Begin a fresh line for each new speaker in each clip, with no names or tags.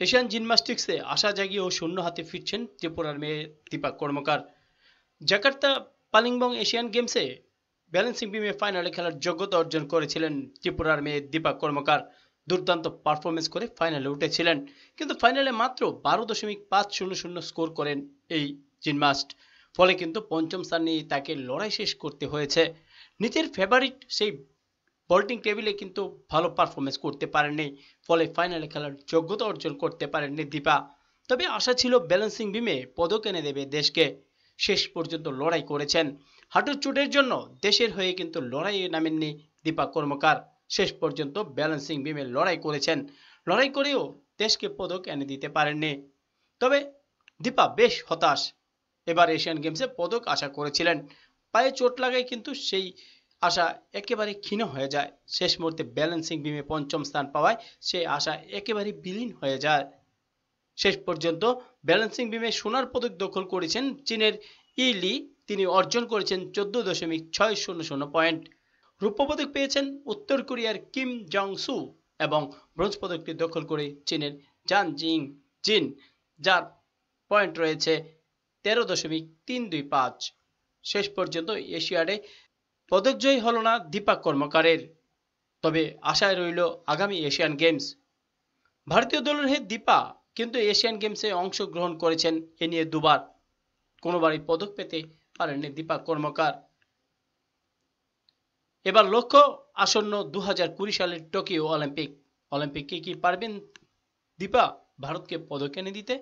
Asian জিমন্যাস্টিক্সে আশা জাগিয়েও শূন্য হাতে ফিরছেন ত্রিপুরার মেয়ে Dipa Karmakar. Jakarta Palembang Asian গেমসে ব্যালেন্সিং বিমে ফাইনালে খেলার যোগ্যতা অর্জন করেছিলেন ত্রিপুরার মেয়ে দীপা কর্মকার। দুর্দান্ত পারফরমেন্স করে ফাইনালে উঠেছিলেন, কিন্তু ফাইনালে মাত্র বারো দশমিক পাঁচ শূন্য শূন্য স্কোর করেন এই জিনমাস্ট ফলে কিন্তু পঞ্চম স্থান নিয়ে তাকে লড়াই শেষ করতে হয়েছে। নিজের ফেভারিট সেই বোল্টিং টেবিলে কিন্তু ভালো পারফরমেন্স করতে পারেননি। ফলে ফাইনালে খেলার যোগ্যতা অর্জন করতে পারেননি দীপা। তবে আশা ছিল ব্যালেন্সিং বিমে পদক এনে দেবে দেশকে। শেষ পর্যন্ত লড়াই করেছেন। হাঁটুর চোটের জন্য দেশের হয়ে কিন্তু লড়াইয়ে নামেননি দীপা কর্মকার। শেষ পর্যন্ত ব্যালেন্সিং বিমে লড়াই করেছেন। লড়াই করেও দেশকে পদক এনে দিতে পারেননি। তবে দীপা বেশ হতাশ। এবার এশিয়ান গেমসে পদক আশা করেছিলেন। পায়ে চোট লাগায় কিন্তু সেই আশা একেবারে ক্ষীণ হয়ে যায়। শেষ মুহূর্তে ব্যালেন্সিং বিমে পঞ্চম স্থান পাওয়ায় সেই আশা একেবারে বিলীন হয়ে যায়। শেষ পর্যন্ত ব্যালেন্সিং বিমে সোনার পদক দখল করেছেন চীনের ইলি তিনি অর্জন করেছেন চোদ্দ দশমিক ছয় শূন্য শূন্য পয়েন্ট। রৌপ্য পদক পেয়েছেন উত্তর কোরিয়ার কিম জং সু এবং ব্রোঞ্জ পদকটি দখল করে চীনের জান জিং জিন যার পয়েন্ট রয়েছে তেরো দশমিক তিন দুই পাঁচ। শেষ পর্যন্ত এশিয়াডে পদকজয়ী হল না দীপা কর্মকারের। তবে আশায় রইল আগামী এশিয়ান গেমস। ভারতীয় দলের হয়ে দীপা কিন্তু এশিয়ান গেমসে অংশগ্রহণ করেছেন, এ নিয়ে দুবার। কোনোবারই পদক পেতে পারেননি দীপা কর্মকার। এবার লক্ষ্য আসন্ন দু সালের টোকিও অলিম্পিক। অলিম্পিকে কি পারবেন দীপা? ভারতকে পদক এনে দিতে?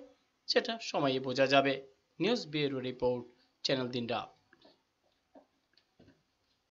সেটা সময়ে বোঝা যাবে। News bureau report, channel দিনরা